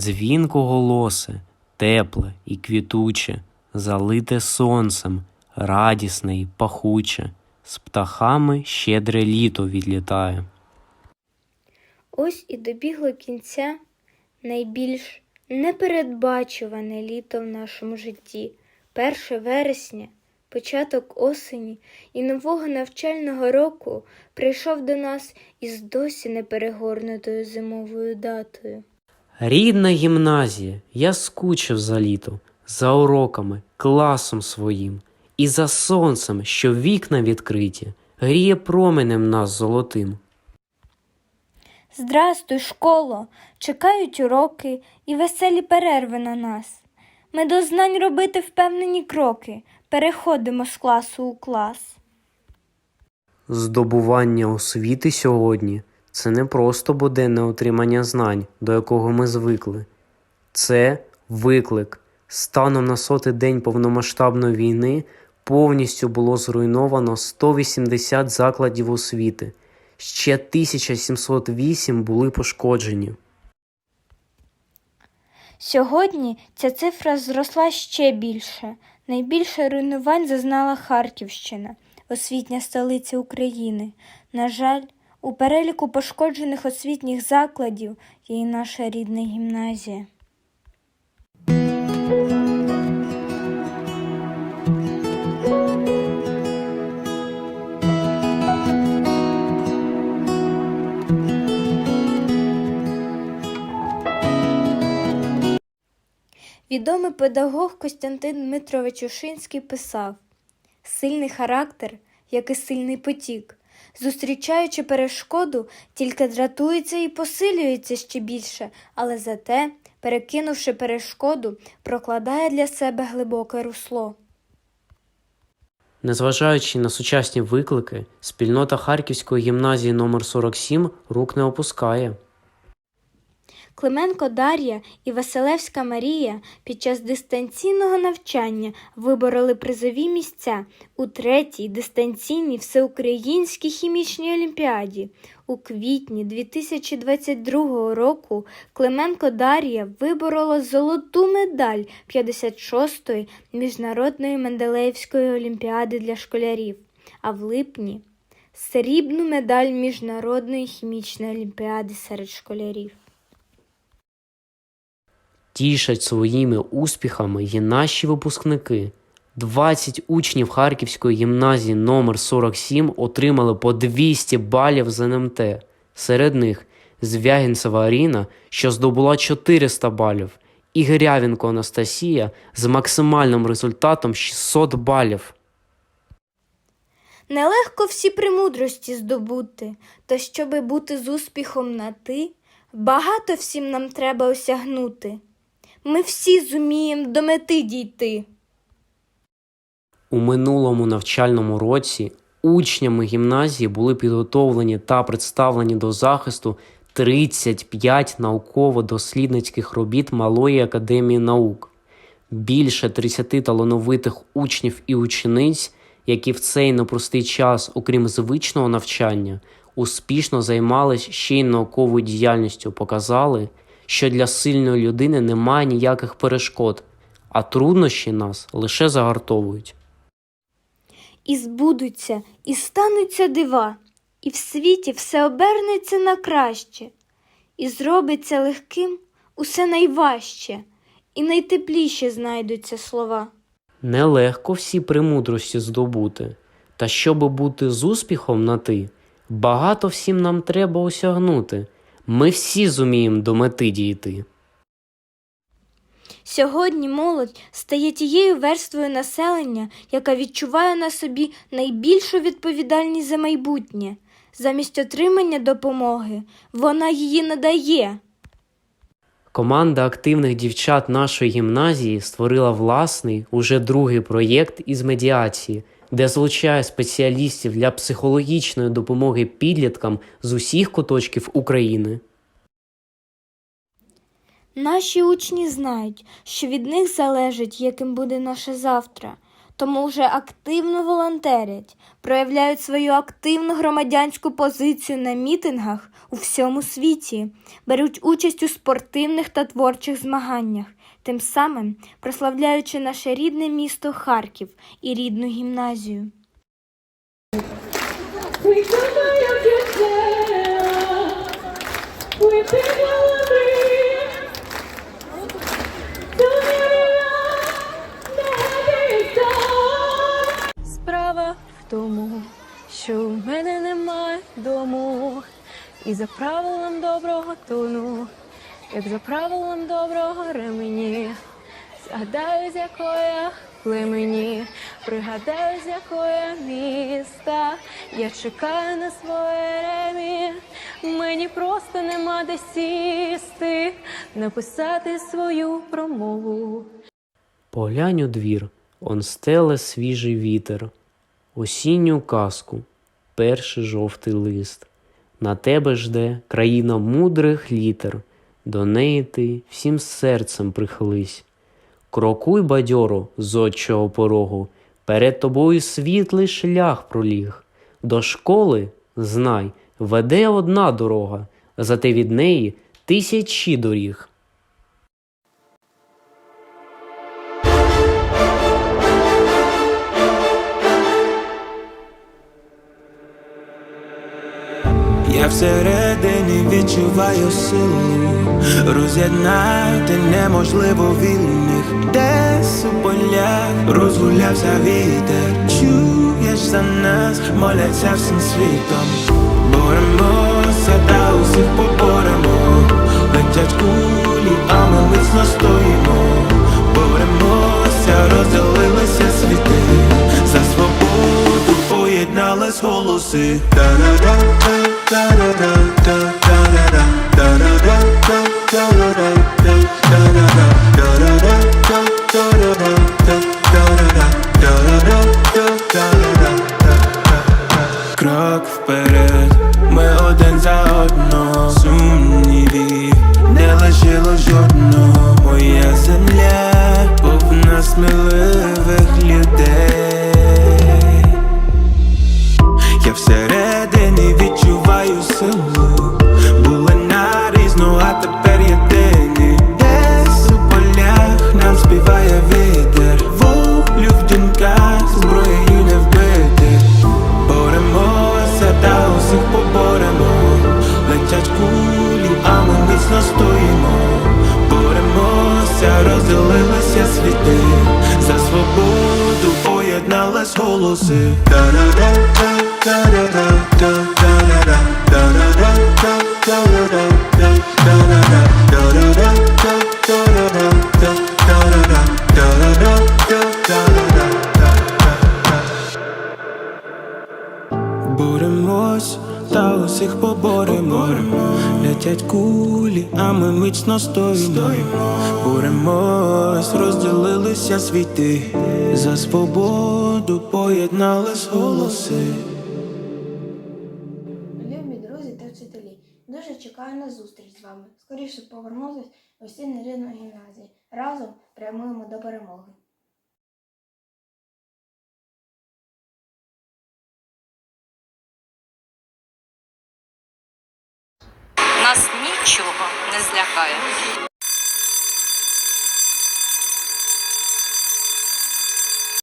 дзвінко голосе, тепле і квітуче, залите сонцем, радісне і пахуче, з птахами щедре літо відлітає. Ось і добігло кінця найбільш непередбачуване літо в нашому житті. 1 вересня, початок осені і нового навчального року прийшов до нас із досі неперегорнутою зимовою датою. Рідна гімназія, я скучив за літо, за уроками, класом своїм, і за сонцем, що вікна відкриті, гріє променем нас золотим. Здрастуй, школо! Чекають уроки і веселі перерви на нас. Ми до знань робити впевнені кроки, переходимо з класу у клас. Здобування освіти сьогодні це не просто буденне отримання знань, до якого ми звикли. Це виклик. Станом на сотий день повномасштабної війни повністю було зруйновано 180 закладів освіти. Ще 1708 були пошкоджені. Сьогодні ця цифра зросла ще більше. Найбільше руйнувань зазнала Харківщина, освітня столиця України. На жаль, у переліку пошкоджених освітніх закладів є і наша рідна гімназія. Відомий педагог Костянтин Дмитрович Ушинський писав Сильний характер, як і сильний потік, зустрічаючи перешкоду, тільки дратується і посилюється ще більше, але зате, перекинувши перешкоду, прокладає для себе глибоке русло. Незважаючи на сучасні виклики, спільнота Харківської гімназії номер 47 рук не опускає. Клименко Дар'я і Василевська Марія під час дистанційного навчання вибороли призові місця у третій дистанційній всеукраїнській хімічній олімпіаді. У квітні 2022 року Клименко Дар'я виборола золоту медаль 56-ї міжнародної Менделеївської олімпіади для школярів, а в липні срібну медаль міжнародної хімічної олімпіади серед школярів. Тішать своїми успіхами і наші випускники. 20 учнів Харківської гімназії номер 47 отримали по 200 балів з НМТ. Серед них Звягінцева Аріна, що здобула 400 балів, і Грявінко Анастасія з максимальним результатом 600 балів. Нелегко всі премудрості здобути, та щоби бути з успіхом на ти, багато всім нам треба осягнути. Ми всі зумієм до мети дійти. У минулому навчальному році учнями гімназії були підготовлені та представлені до захисту 35 науково-дослідницьких робіт Малої академії наук. Більше 30 талановитих учнів і учениць, які в цей непростий час, окрім звичного навчання, успішно займались ще й науковою діяльністю, показали, що для сильної людини немає ніяких перешкод, а труднощі нас лише загартовують. І збудуться, і стануться дива, і в світі все обернеться на краще, і зробиться легким усе найважче, і найтепліші знайдуться слова. Нелегко всі премудрості здобути, та щоби бути з успіхом на ти, багато всім нам треба осягнути. Ми всі зуміємо до мети дійти. Сьогодні молодь стає тією верствою населення, яка відчуває на собі найбільшу відповідальність за майбутнє. Замість отримання допомоги вона її надає. Команда активних дівчат нашої гімназії створила власний, уже другий проєкт із медіації, де залучає спеціалістів для психологічної допомоги підліткам з усіх куточків України. Наші учні знають, що від них залежить, яким буде наше завтра, тому вже активно волонтерять, проявляють свою активну громадянську позицію на мітингах у всьому світі, беруть участь у спортивних та творчих змаганнях, тим самим прославляючи наше рідне місто Харків і рідну гімназію. Справа в тому, що в мене немає дому, і за правилом доброго тону, як за правилом доброго ремені, згадаю, з якої племені, пригадаю, з якої міста, я чекаю на своє ремі, мені просто нема де сісти, написати свою промову. Поглянь у двір, он стеле свіжий вітер, осінню казку, перший жовтий лист. На тебе жде країна мудрих літер, до неї ти всім серцем прихились. Крокуй бадьоро з отчого порогу, перед тобою світлий шлях проліг. До школи, знай, веде одна дорога, зате від неї тисячі доріг. Я всередині відчуваю силу, роз'єднати неможливо вільних, десь у полях розгулявся вітер. Чуєш за нас, моляться всім світом. Боремося та усіх поборемо. Летять кулі, а ми міцно стоїмо. Боремося, розділилися світи. За свободу поєднались голоси. Крок вперед, ми один за одного. Сумнівів, не лишило жодного. Моя земля повна сміливих людей. Я всередині відчуваю силу а ми міцно стоїмо Боремося, розділилися світи За свободу поєднались голоси Боремось та усіх поборемо. Летять кулі, а ми міцно стоїмо. Боремось, розділилися світи. За свободу поєднались голоси. Любі друзі та вчителі, дуже чекаю на зустріч з вами. Скоріше повернутися у стіни рідної гімназії. Разом прямуємо до перемоги. Нас нічого не злякає.